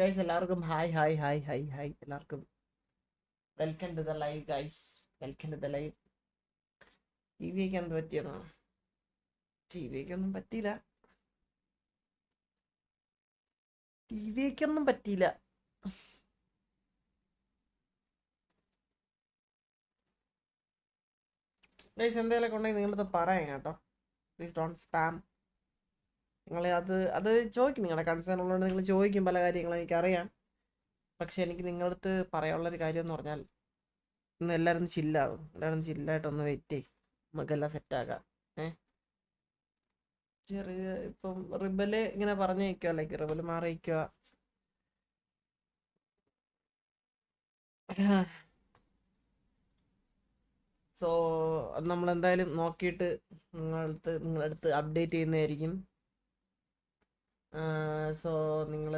Guys എല്ലാവർക്കും hi hi hi hi hi. എല്ലാവർക്കും welcome to the live guys welcome to the live T വിക്ക് എന്ത് പറ്റിയെന്നാ? T വിക്കൊന്നും പറ്റിയില്ല. T വിക്കൊന്നും പറ്റിയില്ല. ഗൈസ് എന്തെങ്കിലും ഉണ്ടെങ്കിൽ നിങ്ങളത് പറയാം കേട്ടോ. പ്ലീസ് ഡോണ്ട് സ്പാം നിങ്ങൾ അത് അത് ചോദിക്കും. നിങ്ങളുടെ കൺസേൺ ഉള്ളതുകൊണ്ട് നിങ്ങൾ ചോദിക്കും പല കാര്യങ്ങളും എനിക്കറിയാം. പക്ഷെ എനിക്ക് നിങ്ങളുടെ അടുത്ത് പറയാനുള്ളൊരു കാര്യം എന്ന് പറഞ്ഞാൽ ഇന്ന് എല്ലാവരും ചില്ലാവും എല്ലാവരും ചില്ലായിട്ടൊന്ന് വെയിറ്റ് ചെയ്യും. നമുക്കെല്ലാം സെറ്റാക്കാം ഏഹ് ചെറിയ ഇപ്പം റിബൽ ഇങ്ങനെ പറഞ്ഞു നിൽക്കുക ലൈക്ക് റിബൽ മാറി നിൽക്കുക സോ നമ്മൾ എന്തായാലും നോക്കിയിട്ട് നിങ്ങളടുത്ത് നിങ്ങളടുത്ത് അപ്ഡേറ്റ് ചെയ്യുന്നതായിരിക്കും. സോ നിങ്ങൾ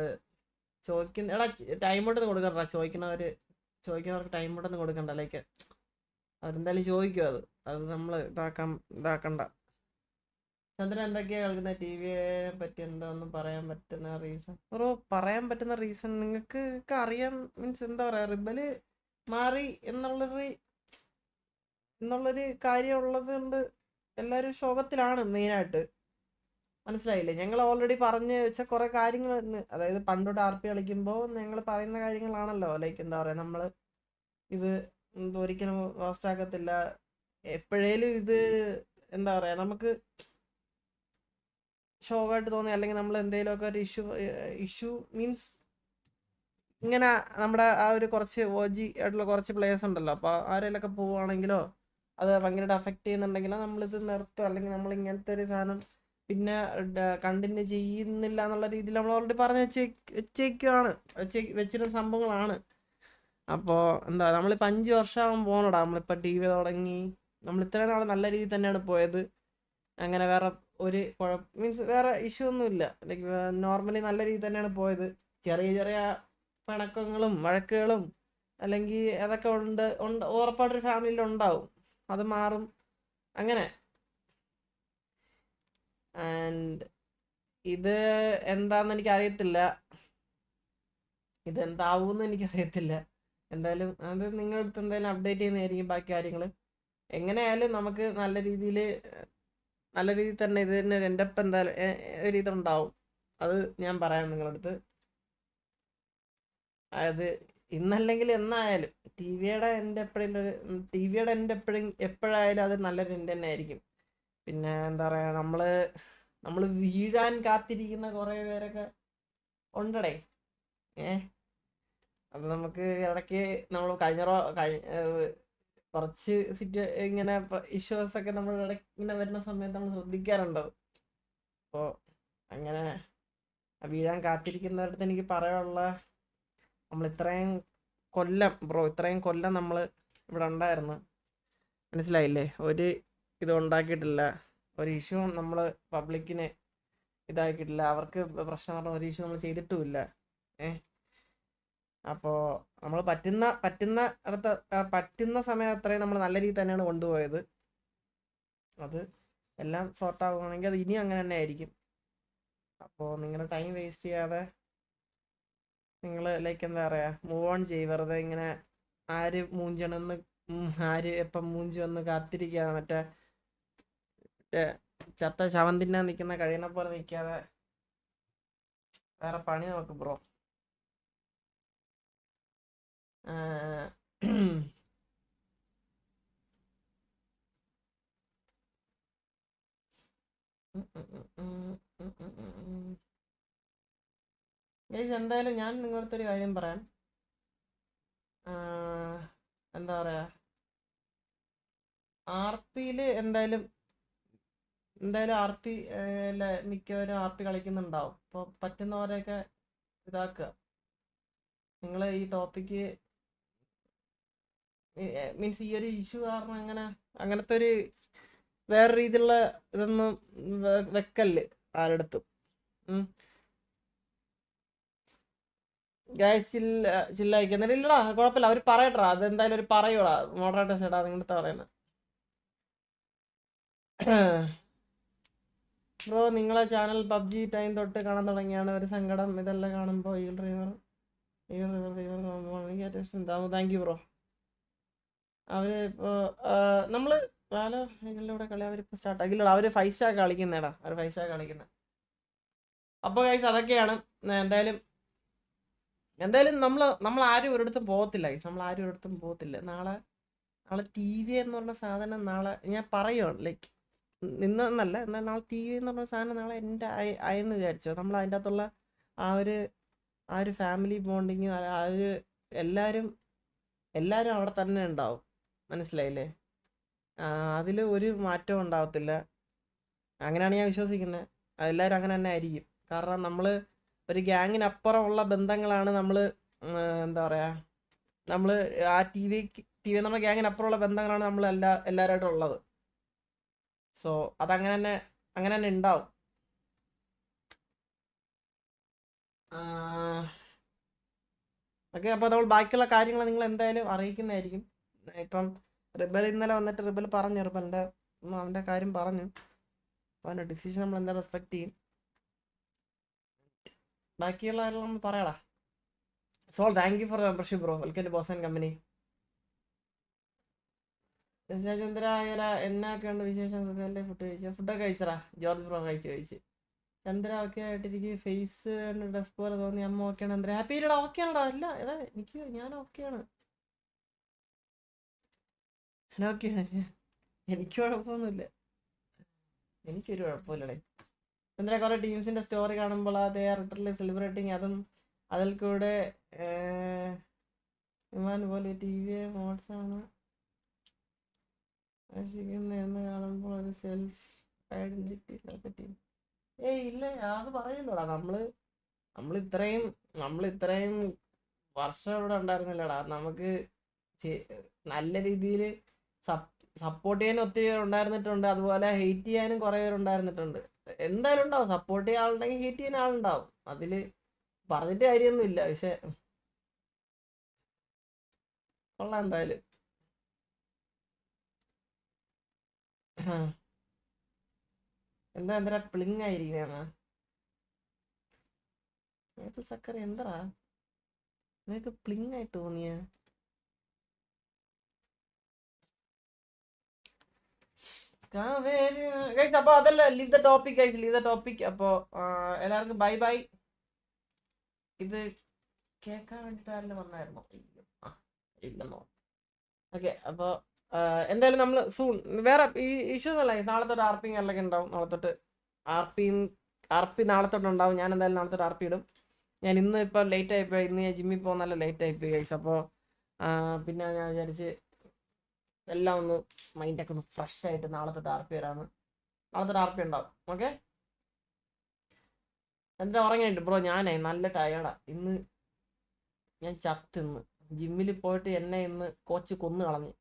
ചോദിക്കുന്ന എടാ ടൈം കൊണ്ടൊന്നും കൊടുക്കണ്ട ചോദിക്കുന്നവർ ചോദിക്കുന്നവർക്ക് ടൈം കൊണ്ടൊന്നും കൊടുക്കണ്ട. ലൈക്ക് അവരെന്തായാലും ചോദിക്കും അത്. അത് നമ്മൾ ഇതാക്കാൻ ഇതാക്കണ്ട. ചന്ദ്രൻ എന്തൊക്കെയാ കളിക്കുന്നത് ടി വിയെ പറ്റി എന്താണെന്ന് പറയാൻ പറ്റുന്ന റീസൺ ഓ പറയാൻ പറ്റുന്ന റീസൺ നിങ്ങൾക്ക് അറിയാം. മീൻസ് എന്താ പറയാ റിബൽ മാറി എന്നുള്ളൊരു എന്നുള്ളൊരു കാര്യം ഉള്ളത് കൊണ്ട് എല്ലാവരും ശോകത്തിലാണ് മെയിനായിട്ട് മനസ്സിലായില്ലേ? ഞങ്ങൾ ഓൾറെഡി പറഞ്ഞു വെച്ച കുറെ കാര്യങ്ങൾ അതായത് പണ്ടോട്ട് ആർ പി കളിക്കുമ്പോൾ ഞങ്ങൾ പറയുന്ന കാര്യങ്ങളാണല്ലോ. ലൈക്ക് എന്താ പറയാ നമ്മൾ ഇത് ഒരിക്കലും വാസ്റ്റാക്കത്തില്ല എപ്പോഴേലും ഇത് എന്താ പറയാ നമുക്ക് ഷോക്കായിട്ട് തോന്നി അല്ലെങ്കിൽ നമ്മൾ എന്തെങ്കിലുമൊക്കെ ഒരു ഇഷ്യൂ ഇഷ്യൂ മീൻസ് ഇങ്ങനെ നമ്മുടെ ആ ഒരു കുറച്ച് ഓജി ആയിട്ടുള്ള കുറച്ച് പ്ലേയേഴ്സ് ഉണ്ടല്ലോ. അപ്പോൾ ആരെങ്കിലൊക്കെ പോവുകയാണെങ്കിലോ അത് ഭയങ്കരമായിട്ട് അഫക്റ്റ് ചെയ്യുന്നുണ്ടെങ്കിലോ നമ്മളിത് നിർത്തും. അല്ലെങ്കിൽ നമ്മൾ ഇങ്ങനത്തെ ഒരു സാധനം പിന്നെ കണ്ടിന്യൂ ചെയ്യുന്നില്ല എന്നുള്ള രീതിയിൽ നമ്മൾ ഓൾറെഡി പറഞ്ഞ് വെച്ച് വെച്ചേക്കുവാണ്. വെച്ച് വെച്ചിരുന്ന സംഭവങ്ങളാണ്. അപ്പോൾ എന്താ നമ്മളിപ്പോൾ അഞ്ച് വർഷമാകാൻ പോകണടാ നമ്മളിപ്പോൾ ടി വി തുടങ്ങി. നമ്മൾ ഇത്രയും നാൾ നല്ല രീതിയിൽ തന്നെയാണ് പോയത്. അങ്ങനെ വേറെ ഒരു കുഴപ്പം മീൻസ് വേറെ ഇഷ്യൂ ഒന്നുമില്ല ലൈക്ക് നോർമലി നല്ല രീതിയിൽ തന്നെയാണ് പോയത്. ചെറിയ ചെറിയ പിണക്കങ്ങളും വഴക്കുകളും അല്ലെങ്കിൽ അതൊക്കെ ഉണ്ട് ഉണ്ട് ഉറപ്പായിട്ടൊരു ഫാമിലിയിൽ ഉണ്ടാവും. അത് മാറും. അങ്ങനെ. ആൻഡ് ഇത് എന്താന്ന് എനിക്ക് അറിയത്തില്ല എനിക്ക് എനിക്കറിയത്തില്ല. എന്തായാലും അത് നിങ്ങളുടെ അടുത്ത് എന്തായാലും അപ്ഡേറ്റ് ചെയ്യുന്നതായിരിക്കും ബാക്കി കാര്യങ്ങൾ എങ്ങനെയായാലും നമുക്ക് നല്ല രീതിയിൽ നല്ല രീതിയിൽ തന്നെ ഇത് തന്നെ ഒരു എന്റെ എന്തായാലും ഒരു ഇതുണ്ടാവും. അത് ഞാൻ പറയാം നിങ്ങളുടെ അടുത്ത് അതായത് ഇന്നല്ലെങ്കിൽ എന്നായാലും ടി വിയുടെ എന്റെ എപ്പോഴും ടി വിയുടെ എന്റെ എപ്പോഴും എപ്പോഴായാലും അത് നല്ലൊരു എന്റെ തന്നെ ആയിരിക്കും. പിന്നെ എന്താ പറയാ നമ്മൾ നമ്മൾ വീഴാൻ കാത്തിരിക്കുന്ന കുറെ പേരൊക്കെ ഉണ്ടടേ. ഏ? അത് നമുക്ക് ഇടയ്ക്ക് നമ്മൾ കഴിഞ്ഞ കുറച്ച് സിറ്റ് ഇങ്ങനെ ഇഷ്യൂസ് ഒക്കെ നമ്മൾ ഇടയ്ക്ക് ഇങ്ങനെ വരുന്ന സമയത്ത് നമ്മൾ ശ്രദ്ധിക്കാറുണ്ട്. അപ്പോൾ അങ്ങനെ വീഴാൻ കാത്തിരിക്കുന്നവരടുത്ത് എനിക്ക് പറയാനുള്ള നമ്മൾ ഇത്രയും കൊല്ലം ബ്രോ ഇത്രയും കൊല്ലം നമ്മൾ ഇവിടെ ഉണ്ടായിരുന്നു. മനസ്സിലായില്ലേ? ഒരു ഇത് ഉണ്ടാക്കിയിട്ടില്ല. ഒരു ഇഷ്യൂ നമ്മൾ പബ്ലിക്കിന് ഇതാക്കിയിട്ടില്ല. അവർക്ക് പ്രശ്നം പറഞ്ഞ ഒരു ഇഷ്യൂ നമ്മൾ ചെയ്തിട്ടുമില്ല. ഏ? അപ്പോൾ നമ്മൾ പറ്റുന്ന പറ്റുന്ന അടുത്ത പറ്റുന്ന സമയം അത്രയും നമ്മൾ നല്ല രീതിയിൽ തന്നെയാണ് കൊണ്ടുപോയത്. അത് എല്ലാം സോർട്ട് ആവുകയാണെങ്കിൽ അത് ഇനിയും അങ്ങനെ തന്നെ ആയിരിക്കും. അപ്പോൾ നിങ്ങളുടെ ടൈം വേസ്റ്റ് ചെയ്യാതെ നിങ്ങൾ ലൈക്ക് എന്താ പറയുക മൂവ് ഓൺ ചെയ്യും. വെറുതെ ഇങ്ങനെ ആര് മൂഞ്ചണമെന്ന് ഉം, ആര് എപ്പം മൂഞ്ചി വന്ന് കാത്തിരിക്കാതെ മറ്റേ മറ്റേ ചത്ത ശവം തിന്നാൻ നിൽക്കുന്ന കഴിയണ പോലെ നിൽക്കാതെ വേറെ പണി നോക്ക് ബ്രോ എന്തായാലും ഞാൻ നിങ്ങളുടെ ഒരു കാര്യം പറയാം. എന്താ പറയാ? ആർ പിയിൽ എന്തായാലും എന്തായാലും ആർ പി മിക്കവരും ആർ പി കളിക്കുന്നുണ്ടാവും. അപ്പോൾ പറ്റുന്നവരെയൊക്കെ ഇതാക്കുക. നിങ്ങൾ ഈ ടോപ്പിക്ക് മീൻസ് ഈ ഒരു ഇഷ്യൂ കാരണം അങ്ങനെ അങ്ങനത്തെ ഒരു വേറെ രീതിയിലുള്ള ഇതൊന്നും വെക്കല്ല് ആരടുത്തും ഗ്യാസ് ചില്ല ചില്ലായിക്കുന്നില്ല ഇല്ലടാ കുഴപ്പമില്ല. അവർ പറയട്ടാ അതെന്തായാലും ഒരു പറയൂടാ. മോഡറേറ്റേഴ്സ് ഇടാ നിങ്ങളുടെ പറയുന്നത് ബ്രോ നിങ്ങളെ ചാനൽ പബ്ജി ടൈം തൊട്ട് കാണാൻ തുടങ്ങിയാണ്. ഒരു സങ്കടം. ഇതെല്ലാം കാണുമ്പോൾ ഈ ഡ്രൈവർ താങ്ക് യു ബ്രോ അവർ ഇപ്പോ നമ്മൾ ഹലോ ഇതിലൂടെ കളി അവരിപ്പോൾ സ്റ്റാർട്ട് ആക്കില്ല അവർ ഫൈവ് സ്റ്റാർ കളിക്കുന്നേടാ. അവർ ഫൈവ് സ്റ്റാർ കളിക്കുന്നത് അപ്പോൾ ഗൈസ് അതൊക്കെയാണ്. എന്തായാലും എന്തായാലും നമ്മൾ നമ്മൾ ആരും ഒരിടത്തും പോകത്തില്ല ഗൈസ് നമ്മൾ ആരും ഒരിടത്തും പോകത്തില്ല. നാളെ നാളെ ടി വി എന്ന് പറഞ്ഞ സാധനം നാളെ ഞാൻ പറയുവാണ് ലൈക്ക് നിന്നെന്നല്ല എന്നാൽ നാളെ ടി വി എന്ന് പറഞ്ഞ സാധനം നാളെ എന്റെ ആയി- ആയെന്ന് വിചാരിച്ചോ? നമ്മൾ അതിന്റെ അകത്തുള്ള ആ ഒരു ആ ഒരു ഫാമിലി ബോണ്ടിങ്ങും ആ ഒരു എല്ലാവരും എല്ലാവരും അവിടെ തന്നെ ഉണ്ടാവും. മനസ്സിലായില്ലേ? അതിൽ ഒരു മാറ്റവും ഉണ്ടാവത്തില്ല. അങ്ങനെയാണ് ഞാൻ വിശ്വസിക്കുന്നത് എല്ലാവരും അങ്ങനെ തന്നെ ആയിരിക്കും. കാരണം നമ്മൾ ഒരു ഗ്യാങ്ങിനപ്പുറമുള്ള ബന്ധങ്ങളാണ് നമ്മൾ എന്താ പറയുക നമ്മൾ ആ ടി വിക്ക് ടി വി നമ്മുടെ ഗ്യാങ്ങിനപ്പുറമുള്ള ബന്ധങ്ങളാണ് നമ്മൾ എല്ലാ എല്ലാവരുമായിട്ടും ഉള്ളത് സോ അതങ്ങനെ തന്നെ അങ്ങനെ തന്നെ ഉണ്ടാവും ഓക്കെ അപ്പോൾ നമ്മൾ ബാക്കിയുള്ള കാര്യങ്ങൾ നിങ്ങൾ എന്തായാലും അറിയിക്കുന്നതായിരിക്കും. ഇപ്പം റിബൽ ഇന്നലെ വന്നിട്ട് റിബൽ പറഞ്ഞു റിബലിന്റെ അവന്റെ കാര്യം പറഞ്ഞു. അപ്പോൾ അവന്റെ ഡിസിഷൻ നമ്മൾ എന്താ റെസ്പെക്ട് ചെയ്യും. ബാക്കിയുള്ള കാര്യം നമ്മൾ പറയാടാ. Soul thank you for membership bro welcome to boss and company Chandra അയ്യര എന്നൊക്കെ വിശേഷം സുഖമല്ലേ ഫുഡ് കഴിച്ച ഫുഡൊക്കെ കഴിച്ചറാ ജോർജ് ബ്രോ കഴിച്ച് കഴിച്ച്. ചന്ദ്ര ഓക്കെ ആയിട്ടിരിക്കും ഫേസ് ഡ്രസ് പോലെ തോന്നി. അമ്മ ഓക്കെയാണ് ചന്ദ്ര ഹാപ്പി ഇല്ലടാ ഓക്കെ അല്ല എടാ എനിക്ക് ഞാൻ ഓക്കെയാണ് ഓക്കെയാണ് എനിക്ക് കുഴപ്പമൊന്നുമില്ല. എനിക്കൊരു കുഴപ്പമില്ലടേ. ചന്ദ്ര കുറെ ടീംസിന്റെ സ്റ്റോറി കാണുമ്പോൾ അത് റിട്ടർലി സെലിബ്രേറ്റിങ് അതും അതിൽ കൂടെ വിമാൻ പോലെ ടി വി മോഡ്സാണ് എന്ന് കാണുമ്പോൾ ഒരു സെൽഫ് ഐഡന്റിറ്റി പറ്റി. ഏയ് ഇല്ല അത് പറയല്ലോടാ നമ്മൾ നമ്മൾ ഇത്രയും നമ്മൾ ഇത്രയും വർഷം ഇവിടെ ഉണ്ടായിരുന്നില്ലടാ. നമുക്ക് നല്ല രീതിയിൽ സപ്പോർട്ട് ചെയ്യാൻ ഒത്തിരി പേര് ഉണ്ടായിരുന്നിട്ടുണ്ട്. അതുപോലെ ഹെയ്റ്റ് ചെയ്യാനും കുറെ പേർ ഉണ്ടായിരുന്നിട്ടുണ്ട്. എന്തായാലും ഉണ്ടാവും. സപ്പോർട്ട് ചെയ്യാൻ ആളുണ്ടെങ്കിൽ ഹെയ്റ്റ് ചെയ്യാൻ ആളുണ്ടാവും. അതിൽ പറഞ്ഞിട്ട് കാര്യമൊന്നുമില്ല. പക്ഷെ കൊള്ളാം എന്തായാലും. എന്താ എന്താ പ്ലിങ് ആയിരിക്കണ മേപ്പിൾ സക്കറി എന്താ നിനക്ക് പ്ലിങ് ആയിട്ട് തോന്നിയ? അപ്പൊ അതല്ല leave the topic guys leave the topic അപ്പോ എല്ലാവർക്കും ബൈ ബൈ ഇത് കേൾക്കാൻ വേണ്ടിട്ട് വന്നായിരുന്നു? ഇല്ലെന്നോ. ഓക്കെ അപ്പോൾ എന്തായാലും നമ്മൾ സൂൺ വേറെ ഈ ഇഷ്യൂസ് അല്ല നാളെ തൊട്ട് ആർ പി എല്ലാം ഉണ്ടാവും നാളെ തൊട്ട് ആർ പിയും ആർ പി നാളെ തൊട്ട് ഉണ്ടാവും ഞാൻ എന്തായാലും നാളെ തൊട്ട് ആർ പി ഇടും. ഞാൻ ഇന്ന് ഇപ്പോൾ ലേറ്റ് ആയിപ്പോയി ഇന്ന് ഞാൻ ജിമ്മിൽ പോകുന്ന നല്ല ലേറ്റ് ആയിപ്പോയി ഗൈസ് അപ്പോൾ പിന്നെ ഞാൻ വിചാരിച്ച് എല്ലാം ഒന്ന് മൈൻഡൊക്കെ ഒന്ന് ഫ്രഷ് ആയിട്ട് നാളെ തൊട്ട് ആർ പി വരാമെന്ന് നാളെ തൊട്ട് ആർ പി ഉണ്ടാവും ഓക്കെ എന്താ ഉറങ്ങിയിട്ട് ബ്രോ ഞാനേ നല്ല ടയേർഡാ ഇന്ന് ഞാൻ ചത്തിന്ന് ജിമ്മിൽ പോയിട്ട് എന്നെ ഇന്ന് കോച്ച് കൊന്നു കളഞ്ഞ്.